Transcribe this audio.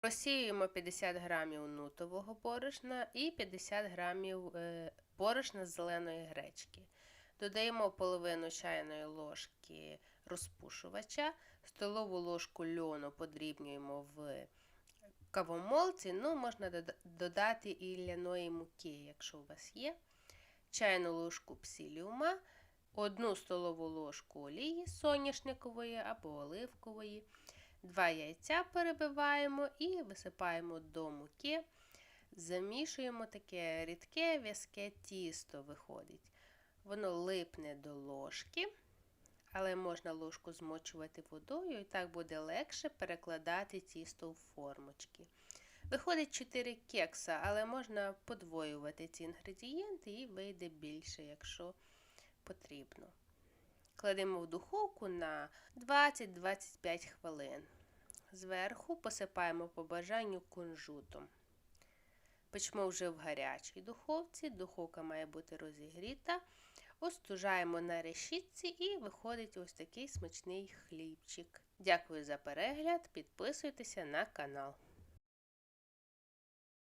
Просіюємо 50 грамів нутового борошна і 50 грамів е, борошна з зеленої гречки. Додаємо половину чайної ложки розпушувача, столову ложку льону подрібнюємо в кавомолці, ну, можна додати і ляної муки, якщо у вас є, чайну ложку псиліума, одну столову ложку олії соняшникової або оливкової, два яйця перебиваємо і висипаємо до муки, замішуємо таке рідке в'язке тісто виходить. Воно липне до ложки, але можна ложку змочувати водою, і так буде легше перекладати тісто в формочки. Виходить 4 кекса, але можна подвоювати ці інгредієнти і вийде більше, якщо потрібно. Кладемо в духовку на 20-25 хвилин. Зверху посипаємо по бажанню кунжутом. Печмо вже в гарячій духовці, духовка має бути розігріта. Остужаємо на решітці і виходить ось такий смачний хлібчик. Дякую за перегляд, підписуйтеся на канал.